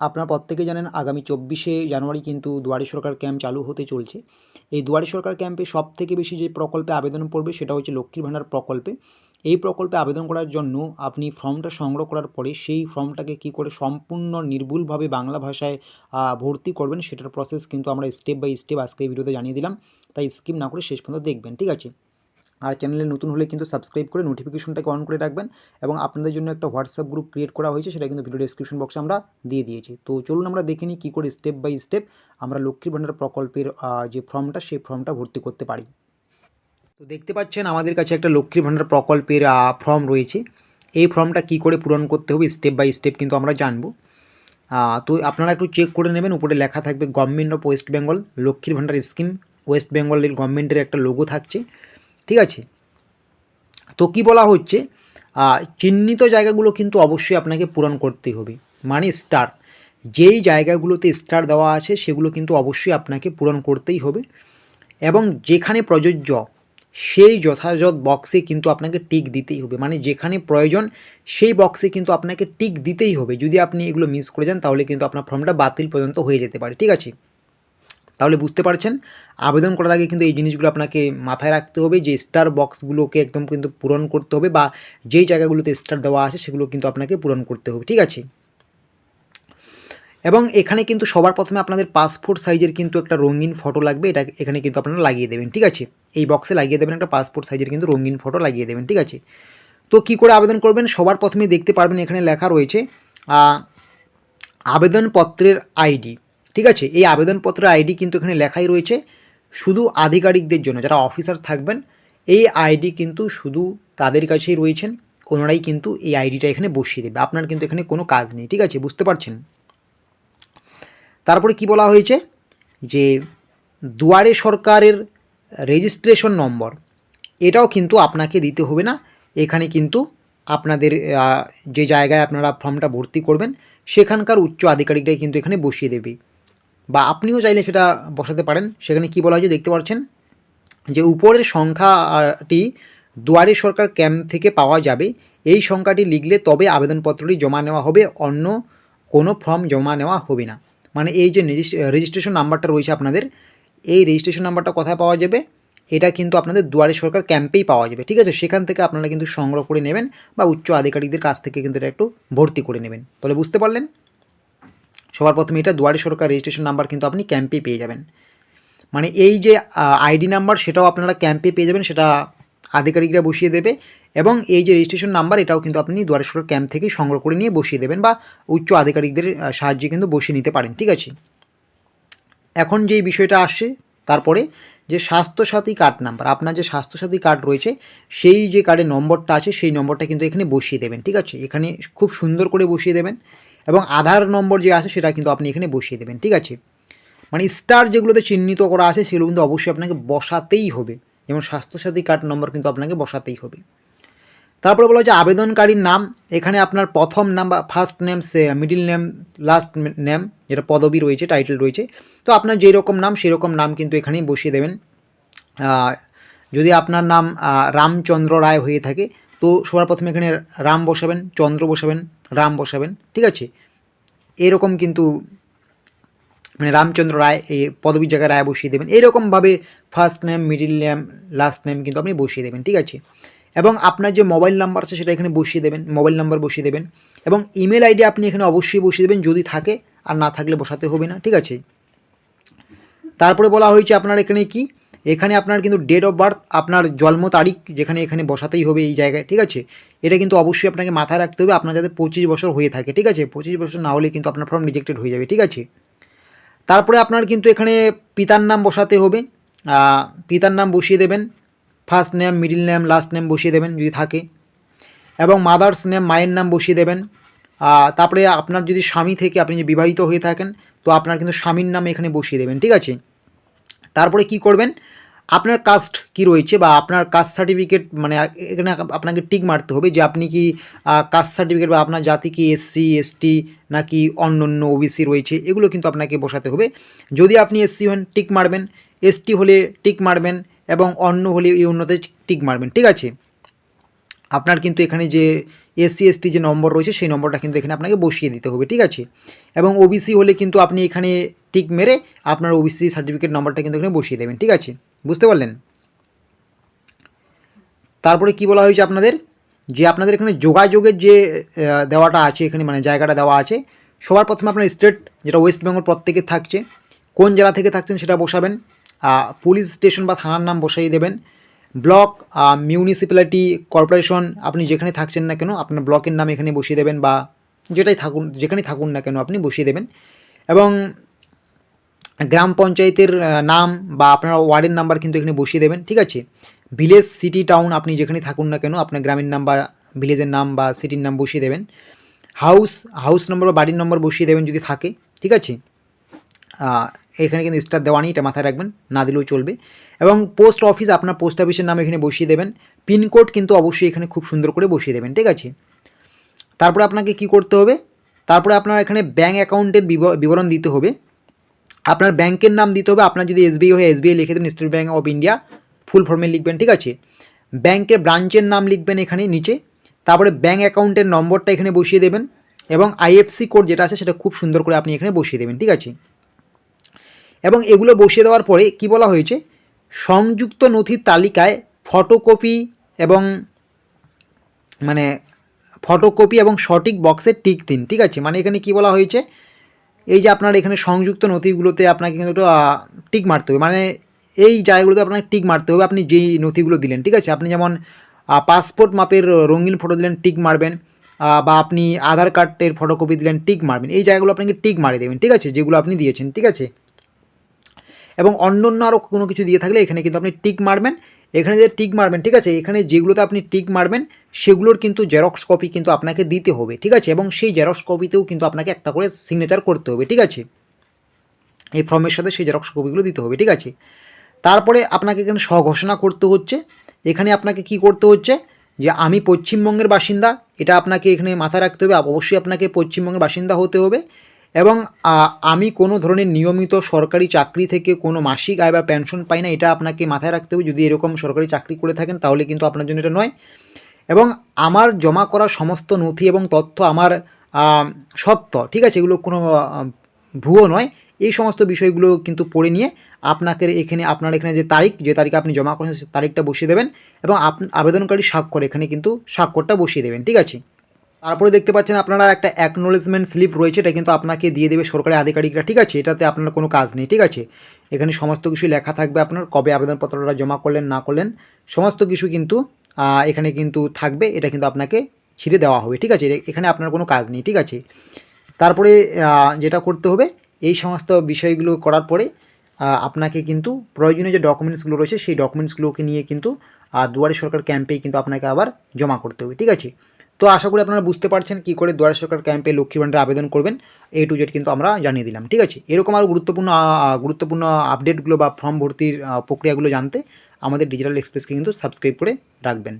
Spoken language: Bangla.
আপনারা প্রত্যেকে জানেন আগামী চব্বিশে জানুয়ারি কিন্তু দুয়ারি সরকার ক্যাম্প চালু হতে চলছে। এই দুয়ারি সরকার ক্যাম্পে সব থেকে বেশি যে প্রকল্পে আবেদন পড়বে সেটা হচ্ছে লক্ষ্মীর ভাণ্ডার প্রকল্পে। এই প্রকল্পে আবেদন করার জন্য আপনি ফর্মটা সংগ্রহ করার পরে সেই ফর্মটাকে কি করে সম্পূর্ণ নির্ভুলভাবে বাংলা ভাষায় ভর্তি করবেন সেটার প্রসেস কিন্তু আমরা স্টেপ বাই স্টেপ আজকে এই ভিডিওতে জানিয়ে দিলাম। তাই স্কিপ না করে শেষ পর্যন্ত দেখবেন, ঠিক আছে? আর চ্যানেলে নতুন হলে কিন্তু সাবস্ক্রাইব করে নোটিফিকেশনটাকে অন করে রাখবেন এবং আপনাদের জন্য একটা হোয়াটসঅ্যাপ গ্রুপ ক্রিয়েট করা হয়েছে, সেটা কিন্তু ভিডিও ডিসক্রিপশন বক্সে আমরা দিয়ে দিয়েছি। তো চলুন আমরা দেখে নিই কী করে স্টেপ বাই স্টেপ আমরা লক্ষ্মীর ভাণ্ডার প্রকল্পের যে ফর্মটা সেই ফর্মটা ভর্তি করতে পারি। তো দেখতে পাচ্ছেন আমাদের কাছে একটা লক্ষ্মীর ভাণ্ডার প্রকল্পের ফর্ম রয়েছে। এই ফর্মটা কি করে পূরণ করতে হবে স্টেপ বাই স্টেপ কিন্তু আমরা জানব। তো আপনারা একটু চেক করে নেবেন, উপরে লেখা থাকবে গভর্নমেন্ট অফ ওয়েস্ট বেঙ্গল লক্ষ্মীর ভাণ্ডার স্কিম ওয়েস্ট বেঙ্গলের গভর্নমেন্টের একটা লোগো থাকছে। ঠিক আছে? তো কি বলা হচ্ছে? চিহ্নিত জায়গাগুলো কিন্তু অবশ্যই আপনাকে পূরণ করতে হবে। মানে স্টার যেই জায়গাগুলোতে স্টার দেওয়া আছে, সেগুলো কিন্তু অবশ্যই আপনাকে পূরণ করতেই হবে। এবং যেখানে প্রযোজ্য, সেই যথাযথ বক্সে কিন্তু আপনাকে টিক দিতেই হবে। মানে যেখানে প্রয়োজন, সেই বক্সে কিন্তু আপনাকে টিক দিতেই হবে। যদি আপনি এগুলো মিস করে যান, তাহলে কিন্তু আপনার ফর্মটা বাতিল পর্যন্ত হয়ে যেতে পারে। ঠিক আছে? তাহলে বুঝতে পারছেন। আবেদন করার আগে কিন্তু এই জিনিসগুলো আপনাকে মাথায় রাখতে হবে যে স্টার বক্সগুলোকে একদম কিন্তু পূরণ করতে হবে বা যেই জায়গাগুলোতে স্টার দেওয়া আছে সেগুলো কিন্তু আপনাকে পূরণ করতে হবে, ঠিক আছে? এবং এখানে কিন্তু সবার প্রথমে আপনাদের পাসপোর্ট সাইজের কিন্তু একটা রঙিন ফটো লাগবে, এটা এখানে কিন্তু আপনারা লাগিয়ে দেবেন, ঠিক আছে? এই বক্সে লাগিয়ে দেবেন একটা পাসপোর্ট সাইজের কিন্তু রঙিন ফটো লাগিয়ে দেবেন, ঠিক আছে? তো কি করে আবেদন করবেন? সবার প্রথমে দেখতে পারবেন এখানে লেখা রয়েছে আবেদনপত্রের আইডি ঠিক আছে? এই আবেদনপত্র আইডি কিন্তু এখানে লেখাই রয়েছে। শুধু আধিকারিকদের জন্য, যারা অফিসার থাকবেন, এই আইডি কিন্তু শুধু তাদের কাছেই রয়েছেন। ওনারাই কিন্তু এই আইডিটা এখানে বসিয়ে দেবে। আপনার কিন্তু এখানে কোনো কাজ নেই, ঠিক আছে? বুঝতে পারছেন? তারপরে কি বলা হয়েছে? যে দুয়ারে সরকারের রেজিস্ট্রেশন নম্বর, এটাও কিন্তু আপনাকে দিতে হবে না। এখানে কিন্তু আপনাদের যে জায়গায় আপনারা ফর্মটা ভর্তি করবেন, সেখানকার উচ্চ আধিকারিকরাই কিন্তু এখানে বসিয়ে দেবে। বা আপনিও চাইলে সেটা বসাতে পারেন। সেখানে কি বলা হয়েছে দেখতে পাচ্ছেন? যে উপরের সংখ্যাটি দুয়ারে সরকার ক্যাম্প থেকে পাওয়া যাবে। এই সংখ্যাটি লিখলে তবে আবেদনপত্রটি জমা নেওয়া হবে, অন্য কোনো ফর্ম জমা নেওয়া হবে না। মানে এই যে রেজিস্ট্রেশন নাম্বারটা রয়েছে আপনাদের, এই রেজিস্ট্রেশন নাম্বারটা কোথায় পাওয়া যাবে? এটা কিন্তু আপনাদের দুয়ারে সরকার ক্যাম্পেই পাওয়া যাবে। ঠিক আছে? সেখান থেকে আপনারা কিন্তু সংগ্রহ করে নেবেন বা উচ্চ আধিকারিকদের কাছ থেকে কিন্তু এটা একটু ভর্তি করে নেবেন। তাহলে বুঝতে পারলেন? সবার প্রথমে এটা দুয়ারে সরকার রেজিস্ট্রেশন নাম্বার কিন্তু আপনি ক্যাম্পে পেয়ে যাবেন। মানে এই যে আইডি নাম্বার সেটাও আপনারা ক্যাম্পে পেয়ে যাবেন, সেটা আধিকারিকরা বসিয়ে দেবে এবং এই যে রেজিস্ট্রেশন নাম্বার এটাও কিন্তু আপনি দুয়ারে সরকার ক্যাম্প থেকে সংগ্রহ করে নিয়ে বসিয়ে দেবেন বা উচ্চ আধিকারিকদের সাহায্যে কিন্তু বসিয়ে নিতে পারেন, ঠিক আছে? এখন যেই বিষয়টা আসছে, তারপরে যে স্বাস্থ্যসাথী কার্ড নাম্বার আপনার যে স্বাস্থ্যসাথী কার্ড রয়েছে, সেই যে কার্ডের নম্বরটা আছে, সেই নম্বরটা কিন্তু এখানে বসিয়ে দেবেন, ঠিক আছে? এখানে খুব সুন্দর করে বসিয়ে দেবেন। এবং আধার নম্বর যে আছে সেটা কিন্তু আপনি এখানে বসিয়ে দেবেন, ঠিক আছে? মানে স্টার যেগুলোতে চিহ্নিত করা আছে সেগুলো কিন্তু অবশ্যই আপনাকে বসাতেই হবে। যেমন স্বাস্থ্যসাথী কার্ড নম্বর কিন্তু আপনাকে বসাতেই হবে। তারপরে বলা হচ্ছে আবেদনকারীর নাম। এখানে আপনার প্রথম নাম বা ফার্স্ট নেম সে মিডিল নেম লাস্ট নেম যেটা পদবি রয়েছে টাইটেল রয়েছে। তো আপনার যেই রকম নাম সেরকম নাম কিন্তু এখানেই বসিয়ে দেবেন। যদি আপনার নাম রামচন্দ্র রায় হয়ে থাকে, তো সবার প্রথমে এখানে রাম বসাবেন, চন্দ্র বসাবেন রাম বসাবেন, ঠিক আছে? এরকম কিন্তু মানে রামচন্দ্র রায় এই পদবীর জায়গায় রায় বসিয়ে দেবেন। এইরকমভাবে first name middle name last name কিন্তু আপনি বসিয়ে দেবেন, ঠিক আছে? এবং আপনার যে মোবাইল নাম্বার আছে সেটা এখানে বসিয়ে দেবেন মোবাইল নাম্বার বসিয়ে দেবেন। এবং ইমেল আইডি আপনি এখানে অবশ্যই বসিয়ে দেবেন, যদি থাকে, আর না থাকলে বসাতে হবে না, ঠিক আছে? তারপরে বলা হয়েছে আপনার এখানে কি? এখানে আপনার কিন্তু ডেট অফ বার্থ আপনার জন্ম তারিখ যেখানে এখানে বসাতেই হবে এই জায়গায়, ঠিক আছে? এটা কিন্তু অবশ্যই আপনাকে মাথায় রাখতে হবে, আপনার যাতে পঁচিশ বছর হয়ে থাকে, ঠিক আছে? পঁচিশ বছর না হলে কিন্তু আপনার ফর্ম রিজেক্টেড হয়ে যাবে, ঠিক আছে? তারপরে আপনার কিন্তু এখানে পিতার নাম বসাতে হবে পিতার নাম বসিয়ে দেবেন first name middle name last name বসিয়ে দেবেন যদি থাকে, এবং মাদার্স নেম মায়ের নাম বসিয়ে দেবেন তারপরে আপনার যদি স্বামী থেকে আপনি যে বিবাহিত হয়ে থাকেন, তো আপনার কিন্তু স্বামীর নাম এখানে বসিয়ে দেবেন, ঠিক আছে? তারপরে কি করবেন? আপনার কাস্ট কি রয়েছে বা আপনার কাস্ট সার্টিফিকেট মানে এখানে আপনাকে টিক মারতে হবে যে আপনি কি কাস্ট সার্টিফিকেট বা আপনার জাতি কি এসসি এসটি নাকি অন্য অন্য ওবিসি রয়েছে, এগুলো কিন্তু আপনাকে বসাতে হবে। যদি আপনি এসসি হন টিক মারবেন। এসটি হলে টিক মারবেন এবং অন্য হলে এই অন্যতে টিক মারবেন, ঠিক আছে? আপনার কিন্তু এখানে যে এসসি এসটি যে নম্বর রয়েছে, সেই নম্বরটা কিন্তু এখানে আপনাকে বসিয়ে দিতে হবে, ঠিক আছে? এবং ওবিসি হলে কিন্তু আপনি এখানে টিক মেরে আপনার ওবিসি সার্টিফিকেট নম্বরটা কিন্তু এখানে বসিয়ে দেবেন, ঠিক আছে? বুঝতে পারলেন? তারপরে কি বলা হয়েছে আপনাদের? যে আপনাদের এখানে যোগাযোগের যে দেওয়াটা আছে, এখানে মানে জায়গাটা দেওয়া আছে, সবার প্রথমে আপনার স্টেট, যেটা ওয়েস্ট বেঙ্গল প্রত্যেকে থাকছে, কোন জেলা থেকে থাকছেন সেটা বসাবেন পুলিশ স্টেশন বা থানার নাম বসাই দেবেন, ব্লক মিউনিসিপ্যালিটি কর্পোরেশন, আপনি যেখানে থাকছেন না কেন, আপনার ব্লকের নাম এখানে বসিয়ে দেবেন বা যেটাই থাকুন, যেখানেই থাকুন না কেন, আপনি বসিয়ে দেবেন। এবং গ্রাম পঞ্চায়েতের নাম বা আপনার ওয়ার্ডের নাম্বার কিন্তু এখানে বসিয়ে দেবেন, ঠিক আছে? ভিলেজ সিটি টাউন আপনি যেখানে থাকুন না কেন, আপনার গ্রামের নাম বা ভিলেজের নাম বা সিটির নাম বসিয়ে দেবেন। হাউস হাউস নম্বর বা বাড়ির নম্বর বসিয়ে দেবেন যদি থাকে, ঠিক আছে? এখানে কিন্তু স্টার দেওয়া নেই, এটা মাথায় রাখবেন, না দিলেও চলবে। এবং পোস্ট অফিস আপনার পোস্ট অফিসের নাম এখানে বসিয়ে দেবেন। পিনকোড কিন্তু অবশ্যই এখানে খুব সুন্দর করে বসিয়ে দেবেন, ঠিক আছে? তারপরে আপনাকে কি করতে হবে? তারপরে আপনার এখানে ব্যাঙ্ক অ্যাকাউন্টের বিব- বিবরণ দিতে হবে। আপনার ব্যাংকের নাম দিতে হবে। আপনার যদি এসবিআই হয়, এসবিআই লিখে দেবেন State Bank of India, full ফর্মে লিখবেন, ঠিক আছে? ব্যাংকের ব্রাঞ্চের নাম লিখবেন এখানে নিচে। তারপরে ব্যাঙ্ক অ্যাকাউন্টের নম্বরটা এখানে বসিয়ে দেবেন এবং আইএফসি কোড যেটা আছে, সেটা খুব সুন্দর করে আপনি এখানে বসিয়ে দেবেন, ঠিক আছে? এবং এগুলো বসিয়ে দেওয়ার পরে কি বলা হয়েছে? সংযুক্ত নথির তালিকায় ফটোকপি এবং মানে ফটোকপি এবং সঠিক বক্সে টিক দিন, ঠিক আছে? মানে এখানে কি বলা হয়েছে? এই যে আপনার এখানে সংযুক্ত নথিগুলোতে আপনাকে কিন্তু টিক মারতে হবে। মানে এই জায়গাগুলোতে আপনাকে টিক মারতে হবে, আপনি যেই নথিগুলো দিলেন, ঠিক আছে? আপনি যেমন পাসপোর্ট মাপের রঙিন ফটো দিলেন, টিক মারবেন বা আপনি আধার কার্ডের ফটোকপি দিলেন, টিক মারবেন। এই জায়গাগুলো আপনাকে টিক মারে দেবেন, ঠিক আছে? যেগুলো আপনি দিয়েছেন, ঠিক আছে? এবং অন্য অন্য আরও কোনো কিছু দিয়ে থাকলে এখানে কিন্তু আপনি টিক মারবেন এখানে যে টিক মারবেন, ঠিক আছে? এখানে যেগুলোতে আপনি টিক মারবেন, সেগুলোর কিন্তু জেরক্স কপি কিন্তু আপনাকে দিতে হবে, ঠিক আছে? এবং সেই জেরক্স কপিতেও কিন্তু আপনাকে একটা করে সিগনেচার করতে হবে, ঠিক আছে? এই ফর্মের সাথে সেই জেরক্স কপিগুলো দিতে হবে, ঠিক আছে? তারপরে আপনাকে এখানে স্বঘোষণা করতে হচ্ছে। এখানে আপনাকে কি করতে হচ্ছে? যে আমি পশ্চিমবঙ্গের বাসিন্দা, এটা আপনাকে এখানে মাথায় রাখতে হবে। অবশ্যই আপনাকে পশ্চিমবঙ্গের বাসিন্দা হতে হবে। এবং আমি কোনো ধরনের নিয়মিত সরকারি চাকরি থেকে কোনো মাসিক আয় বা পেনশন পাই না, এটা আপনাকে মাথায় রাখতে হবে। যদি এরকম সরকারি চাকরি করে থাকেন, তাহলে কিন্তু আপনার জন্য এটা নয়। এবং আমার জমা করা সমস্ত নথি এবং তথ্য আমার সত্য, ঠিক আছে? এগুলো কোনো ভুয়ো নয়। এই সমস্ত বিষয়গুলো কিন্তু পড়ে নিয়ে আপনাকে এখানে, আপনার এখানে যে তারিখ, যে তারিখে আপনি জমা করেছেন সেই তারিখটা বসিয়ে দেবেন এবং আবেদনকারী স্বাক্ষর এখানে কিন্তু স্বাক্ষরটা বসিয়ে দেবেন, ঠিক আছে? তারপরে দেখতে পাচ্ছেন আপনারা একটা অ্যাকনোলেজমেন্ট স্লিপ রয়েছে, এটা কিন্তু আপনাকে দিয়ে দেবে সরকারি আধিকারিকরা, ঠিক আছে? এটাতে আপনার কোনো কাজ নেই, ঠিক আছে? এখানে সমস্ত কিছু লেখা থাকবে আপনার, কবে আবেদনপত্রটা জমা করলেন, না করলেন, সমস্ত কিছু কিন্তু এখানে কিন্তু থাকবে, এটা কিন্তু আপনাকে ছিঁড়ে দেওয়া হবে, ঠিক আছে? এখানে আপনার কোনো কাজ নেই, ঠিক আছে? তারপরে যেটা করতে হবে, এই সমস্ত বিষয়গুলো করার পরে আপনাকে কিন্তু প্রয়োজনীয় যে ডকুমেন্টসগুলো রয়েছে, সেই ডকুমেন্টসগুলোকে নিয়ে কিন্তু দুয়ারে সরকার ক্যাম্পেই কিন্তু আপনাকে আবার জমা করতে হবে, ঠিক আছে? তো আশা করি আপনারা বুঝতে পারছেন কী করে দুয়ারে সরকার ক্যাম্পে লক্ষ্মী ভাণ্ডারে আবেদন করবেন। এ টু জেড কিন্তু আমরা জানিয়ে দিলাম, ঠিক আছে? এরকম আরও গুরুত্বপূর্ণ গুরুত্বপূর্ণ আপডেটগুলো বা ফর্ম ভর্তির প্রক্রিয়াগুলো জানতে আমাদের ডিজিটাল এক্সপ্রেসকে কিন্তু সাবস্ক্রাইব করে রাখবেন।